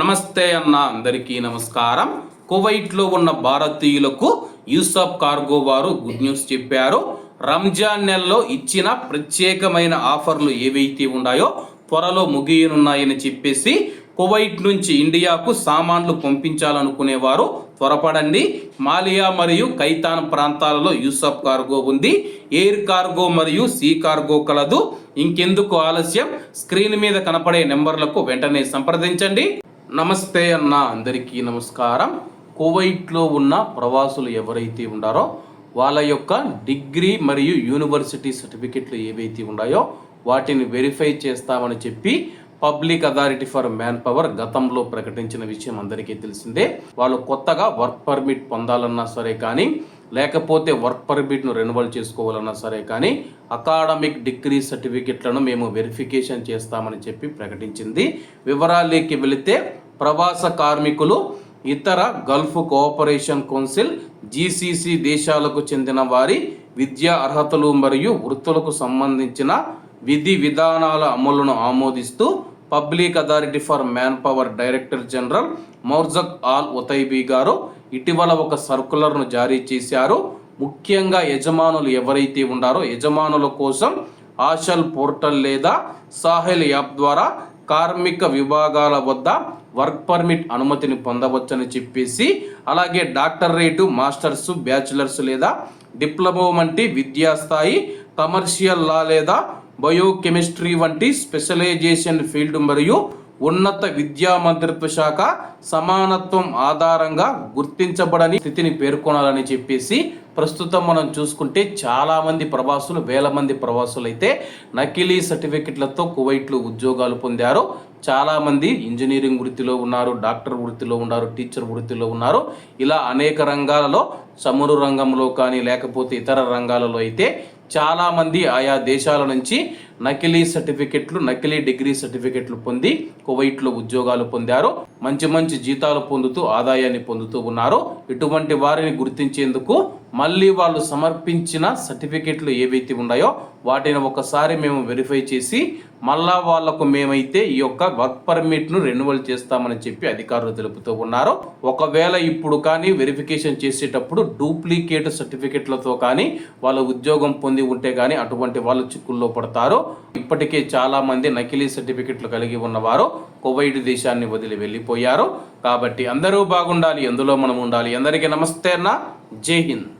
నమస్తే అన్న అందరికీ నమస్కారం. కువైట్లో ఉన్న భారతీయులకు యూసఫ్ కార్గో వారు గుడ్ న్యూస్ చెప్పారు. రంజాన్ నెలలో ఇచ్చిన ప్రత్యేకమైన ఆఫర్లు ఏవైతే ఉన్నాయో త్వరలో ముగియనున్నాయని చెప్పేసి కువైట్ నుంచి ఇండియాకు సామాన్లు పంపించాలనుకునేవారు. త్వరపడండి. మాలియా మరియు కైతాన్ ప్రాంతాలలో యూసఫ్ కార్గో ఉంది. ఎయిర్ కార్గో మరియు సీ కార్గో కలదు. ఇంకెందుకు ఆలస్యం? స్క్రీన్ మీద కనపడే నెంబర్లకు వెంటనే సంప్రదించండి. నమస్తే అన్న అందరికీ నమస్కారం. కువైట్లో ఉన్న ప్రవాసులు ఎవరైతే ఉన్నారో వాళ్ళ యొక్క డిగ్రీ మరియు యూనివర్సిటీ సర్టిఫికెట్లు ఏవైతే ఉన్నాయో వాటిని వెరిఫై చేస్తామని చెప్పి public authority for manpower గతంలో ప్రకటించిన విషయం అందరికీ తెలిసిందే. వాళ్ళు కొత్తగా వర్క్ పర్మిట్ పొందాలన్నా సరే కానీ లేకపోతే వర్క్ పర్మిట్ను రెన్యువల్ చేసుకోవాలన్నా సరే కానీ అకాడమిక్ డిగ్రీ సర్టిఫికెట్లను మేము వెరిఫికేషన్ చేస్తామని చెప్పి ప్రకటించింది. వివరాలకి వెళితే ప్రవాస కార్మికులు ఇతర గల్ఫ్ కోఆపరేషన్ కౌన్సిల్ జీసీసీ దేశాలకు చెందిన వారి విద్యా అర్హతలు మరియు వృత్తులకు సంబంధించిన విధి విధానాల అమలును ఆమోదిస్తూ public authority for manpower director general Marzouq al Otaibi గారు ఇటీవల ఒక సర్కులర్ను జారీ చేశారు. ముఖ్యంగా యజమానులు ఎవరైతే ఉన్నారో యజమానుల కోసం ఆషల్ పోర్టల్ లేదా సాహెల్ యాప్ ద్వారా కార్మిక విభాగాల వద్ద వర్క్ పర్మిట్ అనుమతిని పొందవచ్చని చెప్పేసి అలాగే డాక్టర్ రేటు మాస్టర్స్ బ్యాచిలర్స్ లేదా డిప్లొమా వంటి విద్యాస్థాయి కమర్షియల్ లా లేదా బయోకెమిస్ట్రీ వంటి స్పెషలైజేషన్ ఫీల్డ్ మరియు ఉన్నత విద్యా మంత్రిత్వ శాఖ సమానత్వం ఆధారంగా గుర్తించబడని స్థితిని పేర్కొనాలని చెప్పేసి ప్రస్తుతం మనం చూసుకుంటే చాలామంది ప్రవాసులు వేల మంది ప్రవాసులు అయితే నకిలీ సర్టిఫికెట్లతో కువైట్లో ఉద్యోగాలు పొందారు. చాలామంది ఇంజనీరింగ్ వృత్తిలో ఉన్నారు డాక్టర్ వృత్తిలో ఉన్నారు టీచర్ వృత్తిలో ఉన్నారు. ఇలా అనేక రంగాలలో చమురు రంగంలో కానీ లేకపోతే ఇతర రంగాలలో అయితే చాలామంది ఆయా దేశాల నుంచి నకిలీ సర్టిఫికెట్లు నకిలీ డిగ్రీ సర్టిఫికెట్లు పొంది కువైట్లో ఉద్యోగాలు పొందారు. మంచి మంచి జీతాలు పొందుతూ ఆదాయాన్ని పొందుతూ ఉన్నారు. ఇటువంటి వారిని గుర్తించేందుకు మళ్ళీ వాళ్ళు సమర్పించిన సర్టిఫికెట్లు ఏవైతే ఉన్నాయో వాటిని ఒకసారి మేము వెరిఫై చేసి మళ్ళా వాళ్ళకు మేమైతే ఈ యొక్క వర్క్ పర్మిట్ను రెన్యువల్ చేస్తామని చెప్పి అధికారులు తెలుపుతూ ఉన్నారు. ఒకవేళ ఇప్పుడు కానీ వెరిఫికేషన్ చేసేటప్పుడు డూప్లికేట్ సర్టిఫికెట్లతో కానీ వాళ్ళ ఉద్యోగం పొంది ఉంటే కానీ అటువంటి వాళ్ళు చిక్కుల్లో పడతారు. ఇప్పటికే చాలామంది నకిలీ సర్టిఫికెట్లు కలిగి ఉన్నవారు కువైట్ దేశాన్ని వదిలి వెళ్ళిపోయారు. కాబట్టి అందరూ బాగుండాలి ఎందులో మనం ఉండాలి. అందరికీ నమస్తే అన్న. జై హింద్.